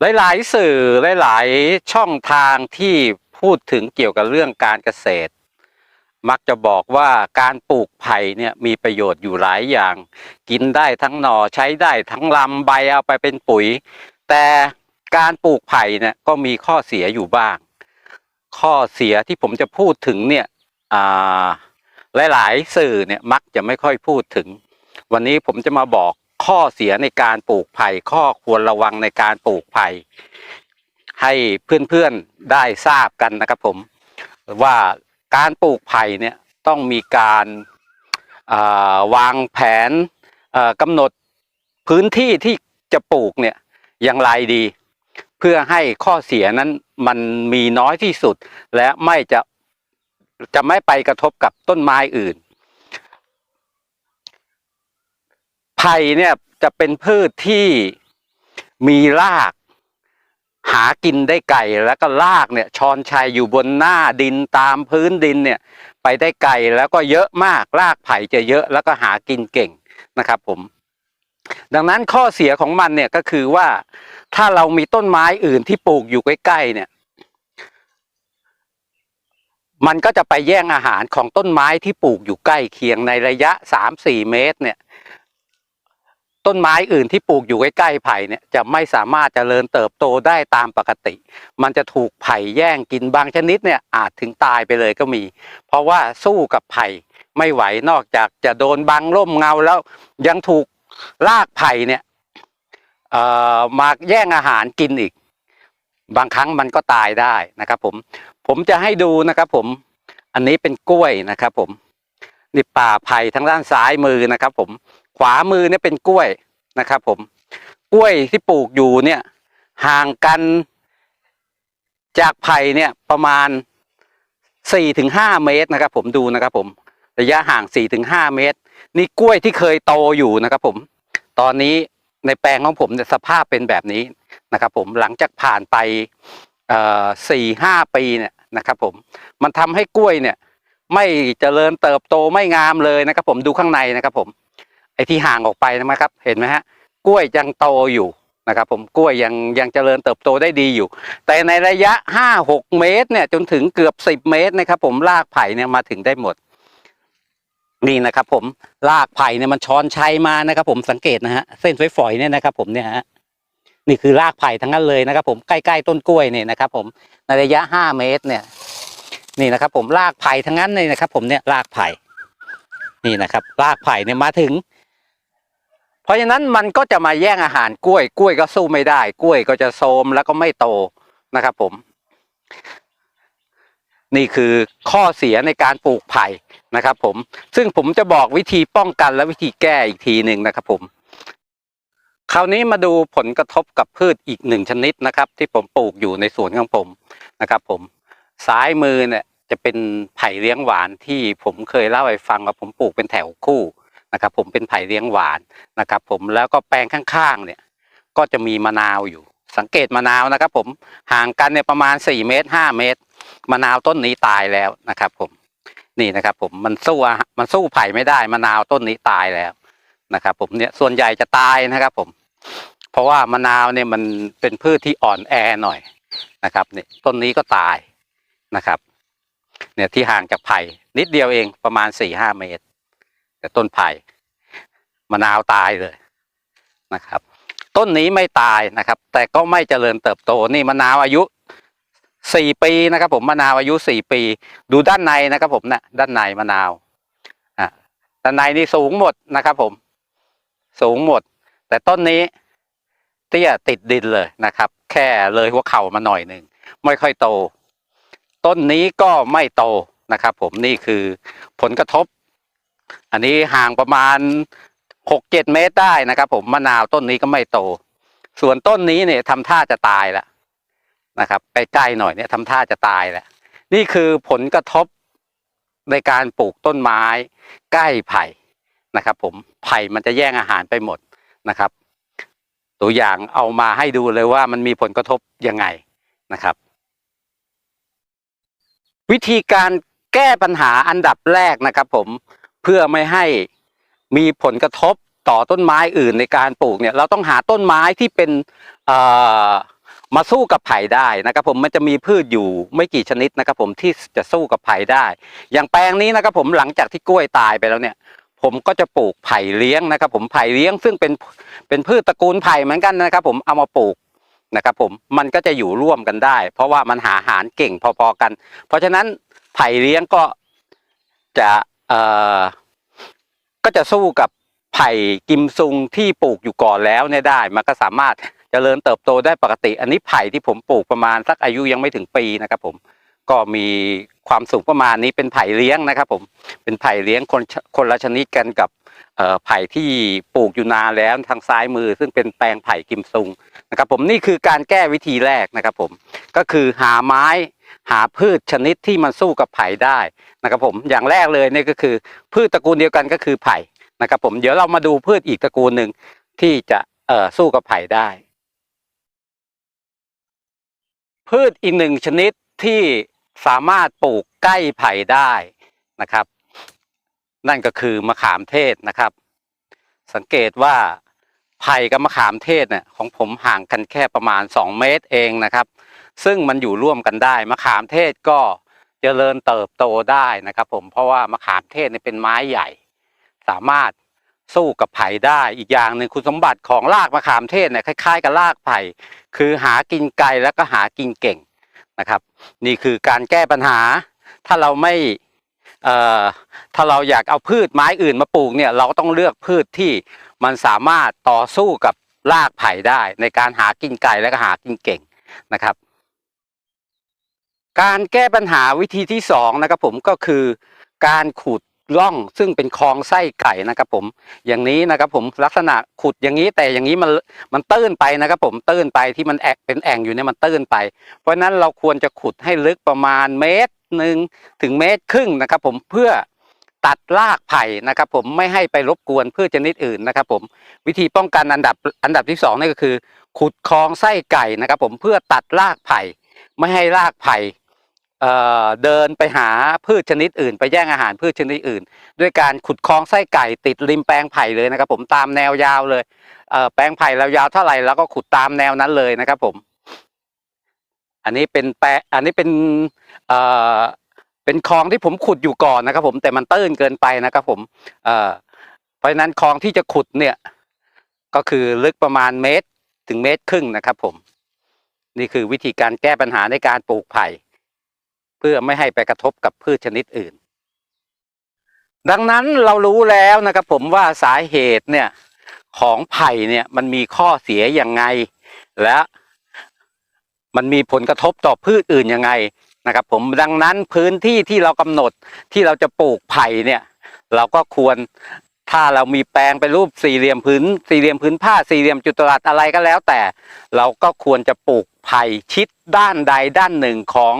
หลายๆสื่อหลายๆช่องทางที่พูดถึงเกี่ยวกับเรื่องการเกษตร มักจะบอกว่าการปลูกไผ่เนี่ยมีประโยชน์อยู่หลายอย่าง กินได้ทั้งหน่อใช้ได้ทั้งลำใบเอาไปเป็นปุ๋ย แต่การปลูกไผ่เนี่ยก็มีข้อเสียอยู่บ้าง ข้อเสียที่ผมจะพูดถึงเนี่ยหลายๆสื่อเนี่ยมักจะไม่ค่อยพูดถึง วันนี้ผมจะมาบอก ข้อเสียในการปลูกไผ่ข้อควรระวังในการปลูกไผ่ให้เพื่อนๆได้ทราบกันนะครับผมว่าการปลูกไผ่เนี่ยต้องมีการาวางแผนกำหนดพื้นที่ที่จะปลูกเนี่ยอย่างไรดี เพื่อให้ข้อเสียนั้นมันมีน้อยที่สุด และไม่จะจะไม่ไปกระทบกับต้นไม้อื่น ไผ่เนี่ยจะเป็นพืชที่มีราก หากินได้ไกลแล้วก็รากเนี่ยชอนชัยอยู่บนหน้าดินตามพื้นดินเนี่ย ไปได้ไกลแล้วก็เยอะมากรากไผ่จะเยอะแล้วก็หากินเก่งนะครับผม ดังนั้นข้อเสียของมันเนี่ยก็คือว่าถ้าเรามีต้นไม้อื่นที่ปลูกอยู่ใกล้ๆเนี่ย มันก็จะไปแย่งอาหารของต้นไม้ที่ปลูกอยู่ใกล้เคียงในระยะสามสี่เมตรเนี่ย ต้นไม้อื่นที่ปลูกอยู่ใกล้ๆไผ่เนี่ยจะไม่สามารถเจริญเติบโตได้ตามปกติ มันจะถูกไผ่แย่งกินบางชนิดเนี่ยอาจถึงตายไปเลยก็มี เพราะว่าสู้กับไผ่ไม่ไหวนอกจากจะโดนบังร่มเงาแล้วยังถูกรากไผ่เนี่ยมาแย่งอาหารกินอีก บางครั้งมันก็ตายได้นะครับผมผมจะให้ดูนะครับผมอันนี้เป็นกล้วยนะครับผมนี่ป่าไผ่ทางด้านซ้ายมือนะครับผม ขวามือเนี่ยเป็นกล้วยนะครับผมกล้วยที่ปลูกอยู่เนี่ยห่างกันจากไผ่เนี่ยประมาณสี่ถึงห้าเมตรนะครับ ผมดูนะครับผมระยะห่างสี่ถึงห้าเมตร นี่กล้วยที่เคยโตอยู่นะครับผมตอนนี้ในแปลงของผมเนี่ยสภาพเป็นแบบนี้นะครับ ผมหลังจากผ่านไปสี่ห้าปีเนี่ยนะครับ ผมมันทำให้กล้วยเนี่ย ไม่เจริญเติบโตไม่งามเลยนะครับ ผมดูข้างในนะครับ ผม ไอ้ที่ห่างออกไปนะครับ เห็นไหมฮะกล้วยยังโตอยู่นะครับ ผมกล้วยยังยังเจริญเติบโตได้ดีอยู่ แต่ในระยะห้าหกเมตรเนี่ยจนถึงเกือบสิบเมตรนะครับผมรากไผ่เนี่ยมาถึงได้หมด นี่นะครับ ผมรากไผ่เนี่ยมันช้อนชัยมานะครับ ผมสังเกตนะฮะเส้นฝอยๆเนี่ยนะครับ ผมเนี่ยฮะนี่คือรากไผ่ทั้งนั้นเลยนะครับ ผมใกล้ๆต้นกล้วยเนี่ยนะครับ ผมในระยะห้าเมตรเนี่ย นี่นะครับ ผมรากไผ่ทั้งนั้นเลยนะครับ ผมเนี่ยรากไผ่นี่นะครับรากไผ่เนี่ยมาถึง เพราะฉะนั้นมันก็จะมาแย่งอาหารกล้วย กล้วยก็สู้ไม่ได้ กล้วยก็จะโทรมแล้วก็ไม่โตนะครับ ผม นี่คือข้อเสียในการปลูกไผ่นะครับ ผม ซึ่งผมจะบอกวิธีป้องกันและวิธีแก้อีกทีหนึ่งนะครับ ผม คราวนี้มาดูผลกระทบกับพืชอีกหนึ่งชนิดนะครับ ที่ผมปลูกอยู่ในสวนของผมนะครับ ผมซ้ายมือเนี่ยจะเป็นไผ่เลี้ยงหวานที่ผมเคยเล่าให้ฟังว่าผมปลูกเป็นแถวคู่ นะครับ ผมเป็นไผ่เลี้ยงหวานนะครับ ผมแล้วก็แปลงข้างๆเนี่ยก็จะมีมะนาวอยู่ สังเกตมะนาวนะครับ ผมห่างกันเนี่ยประมาณ 4 เมตร 5 เมตรมะนาวต้นนี้ตายแล้วนะครับ ผมนี่นะครับ ผมมันสู้อาหารมันสู้ไผ่ไม่ได้มะนาวต้นนี้ตายแล้วนะครับ ผมเนี่ยส่วนใหญ่จะตายนะครับ ผม เพราะว่ามะนาวเนี่ยมันเป็นพืชที่อ่อนแอหน่อยนะครับเนี่ยต้นนี้ก็ตายนะครับ เนี่ยที่ห่างจากไผ่นิดเดียวเองประมาณสี่ห้าเมตร แต่ต้นไผ่มะนาวตายเลยนะครับ ต้นนี้ไม่ตายนะครับ แต่ก็ไม่เจริญเติบโตนี่มะนาวอายุสี่ปีนะครับ ผมมะนาวอายุสี่ปี ดูด้านในนะครับ ผมนะด้านในมะนาวอะด้านในนี่สูงหมดนะครับ ผม สูงหมด แต่ต้นนี้เตี้ยติดดินเลยนะครับ แค่เลยหัวเข่ามาหน่อยหนึ่งไม่ค่อยโต ต้นนี้ก็ไม่โตนะครับ ผมนี่คือผลกระทบ อันนี้ห่างประมาณหกเจ็ดเมตรได้นะครับผมมะนาวต้นนี้ก็ไม่โต ส่วนต้นนี้เนี่ยทำท่าจะตายแล้วนะครับใกล้ๆหน่อยเนี่ยทำท่าจะตายแล้วนี่คือผลกระทบในการปลูกต้นไม้ ใกล้ไผ่นะครับ ผมไผ่มันจะแย่งอาหารไปหมดนะครับ ตัวอย่างเอามาให้ดูเลยว่ามันมีผลกระทบยังไงนะครับ วิธีการแก้ปัญหาอันดับแรกนะครับ ผม พื่อไม่ให้มีผลกระทบต่อต้นไม้อื่นในการปลูกเนี่ยเราต้องหาต้นไม้ที่เป็นเอ่อมาสู้กับไผ่ได้นะครับผมมันจะมีพืชอยู่ไม่กี่ชนิดนะครับผมที่จะสู้กับไผ่ได้ อย่างแปลงนี้นะครับผมหลังจากที่กล้วยตายไปแล้วเนี่ย ผมก็จะปลูกไผ่เลี้ยงนะครับ ผมไผ่เลี้ยงซึ่งเป็นเป็นพืชตระกูลไผ่เหมือนกันนะครับ ผมเอามาปลูกนะครับผมมันก็จะอยู่ร่วมกันได้ เพราะว่ามันหาอาหารเก่งพอๆกัน เพราะฉะนั้นไผ่เลี้ยงก็จะ ก็จะสู้กับไผ่กิมซุงที่ปลูกอยู่ก่อนแล้วเนี่ยได้ มันก็สามารถเจริญเติบโตได้ปกติ อันนี้ไผ่ที่ผมปลูกประมาณสักอายุยังไม่ถึงปีนะครับ ผมก็มีความสูงประมาณนี้เป็นไผ่เลี้ยงนะครับ ผมเป็นไผ่เลี้ยงคนคนละชนิดกันกับไผ่ที่ปลูกอยู่นานแล้วทางซ้ายมือ ซึ่งเป็นแปลงไผ่กิมซุงนะครับ ผมนี่คือการแก้วิธีแรกนะครับ ผมก็คือหาไม้ หาพืชชนิดที่มันสู้กับไผ่ได้นะครับผมอย่างแรกเลยนี่ก็คือ พืชตระกูลเดียวกันก็คือไผ่นะครับผมเดี๋ยวเรามาดูพืชอีกตระกูลหนึ่งที่จะเอ่อสู้กับไผ่ได้ พืชอีกหนึ่งชนิดที่สามารถปลูกใกล้ไผ่ได้นะครับ นั่นก็คือมะขามเทศนะครับ สังเกตว่าไผ่กับมะขามเทศเนี่ยของผมห่างกันแค่ประมาณ 2 เมตรเองนะครับ ซึ่งมันอยู่ร่วมกันได้ มะขามเทศก็เจริญเติบโตได้นะครับ ผมเพราะว่ามะขามเทศเนี่ยเป็นไม้ใหญ่ สามารถสู้กับไผ่ได้อีกอย่างหนึ่งคุณสมบัติของรากมะขามเทศเนี่ยคล้ายๆ กับรากไผ่คือหากินไกลแล้วก็หากินเก่งนะครับ นี่คือการแก้ปัญหา ถ้าเราไม่เอ่อถ้าเราอยากเอาพืชไม้อื่นมาปลูกเนี่ยเราก็ต้องเลือกพืชที่มันสามารถต่อสู้กับรากไผ่ได้ ในการหากินไก่และก็หากินเก่งนะครับ การแก้ปัญหาวิธีที่สองนะครับผมก็คือการขุดร่องซึ่งเป็นคลองไส้ไก่นะครับผมอย่างนี้นะครับผมลักษณะขุดอย่างนี้แต่อย่างนี้มันมันตื้นไปนะครับผมตื้นไปที่มันแอกเป็นแอ่งอยู่เนี่ยมันตื้นไป เพราะฉะนั้นเราควรจะขุดให้ลึกประมาณเมตรหนึ่งถึงเมตรครึ่งนะครับผมเพื่อตัดรากไผ่นะครับผมไม่ให้ไปรบกวนพืชชนิดอื่นนะครับผมวิธีป้องกันอันดับอันดับที่สองนี่ก็คือ ขุดคลองไส้ไก่นะครับผมเพื่อตัดรากไผ่ไม่ให้รากไผ่ เดินไปหาพืชชนิดอื่น ไปแย่งอาหารพืชชนิดอื่น ด้วยการขุดคลองไส้ไก่ติดริมแปลงไผ่เลยนะครับ ผมตามแนวยาวเลยเแปลงไผ่เรายาวเท่าไหร่เราก็ขุดตามแนวนั้นเลยนะครับผม อันนี้เป็นแปลอันนี้เป็นเอ่อเป็นคลองที่ผมขุดอยู่ก่อนนะครับ ผมแต่มันตื้นเกินไปนะครับ ผมเอ่อเพราะฉะนั้นคลองที่จะขุดเนี่ย ก็คือลึกประมาณเมตรถึงเมตรครึ่งนะครับ ผม นี่คือวิธีการแก้ปัญหาในการปลูกไผ่ เพื่อไม่ให้ไปกระทบกับพืชชนิดอื่น ดังนั้นเรารู้แล้วนะครับผมว่าสาเหตุเนี่ยของไผ่เนี่ยมันมีข้อเสียยังไง และมันมีผลกระทบต่อพืชอื่นยังไงนะครับผมดังนั้นพื้นที่ที่เรากำหนดที่เราจะปลูกไผ่เนี่ยเราก็ควรถ้าเรามีแปลงเป็นรูปสี่เหลี่ยมพื้น สี่เหลี่ยมพื้นผ้าสี่เหลี่ยมจุดรัสอะไรก็แล้วแต่ เราก็ควรจะปลูกไผ่ชิดด้านใดด้านหนึ่งของ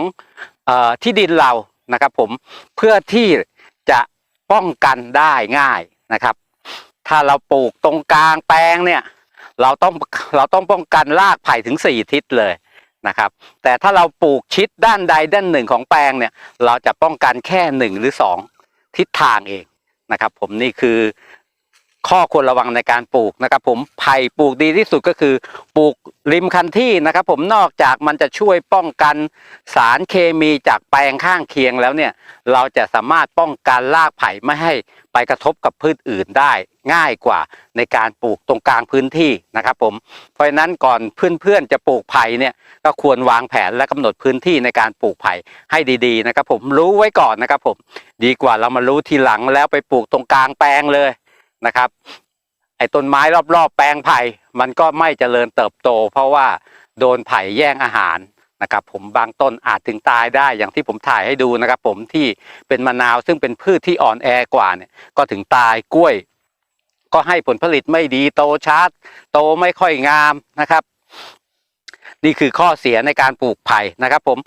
ที่ดินเรานะครับผมเพื่อที่จะป้องกันได้ง่ายนะครับ ถ้าเราปลูกตรงกลางแปลงเนี่ยเราต้องเราต้องป้องกันรากไผ่ถึงสี่ทิศเลยนะครับ แต่ถ้าเราปลูกชิดด้านใดด้านหนึ่งของแปลงเนี่ยเราจะป้องกันแค่หนึ่งหรือสองทิศทางเองนะครับ ผมนี่คือ ข้อควรระวังในการปลูกนะครับ ผมไผ่ปลูกดีที่สุดก็คือ ปลูกริมคันที่นะครับ ผมนอกจากมันจะช่วยป้องกันสารเคมีจากแปลงข้างเคียงแล้วเนี่ยเราจะสามารถป้องกันรากไผ่ไม่ให้ไปกระทบกับพืชอื่นได้ง่ายกว่าในการปลูกตรงกลางพื้นที่นะครับ ผมเพราะฉะนั้นก่อนเพื่อนๆจะปลูกไผ่เนี่ยก็ควรวางแผนและกำหนดพื้นที่ในการปลูกไผ่ให้ดีๆนะครับ ผมรู้ไว้ก่อนนะครับ ผมดีกว่าเรามารู้ทีหลังแล้วไปปลูกตรงกลางแปลงเลย นะครับ ไอ้ต้นไม้รอบๆ แปลงไผ่มันก็ไม่เจริญเติบโต เพราะว่าโดนไผ่แย่งอาหารนะครับผมบางต้นอาจถึงตายได้อย่างที่ผมถ่ายให้ดูนะครับผมที่เป็นมะนาวซึ่งเป็นพืชที่อ่อนแอกว่าเนี่ยก็ถึงตายกล้วย ก็ให้ผลผลิตไม่ดีโตช้าโตไม่ค่อยงามนะครับ นี่คือข้อเสียในการปลูกไผ่นะครับผม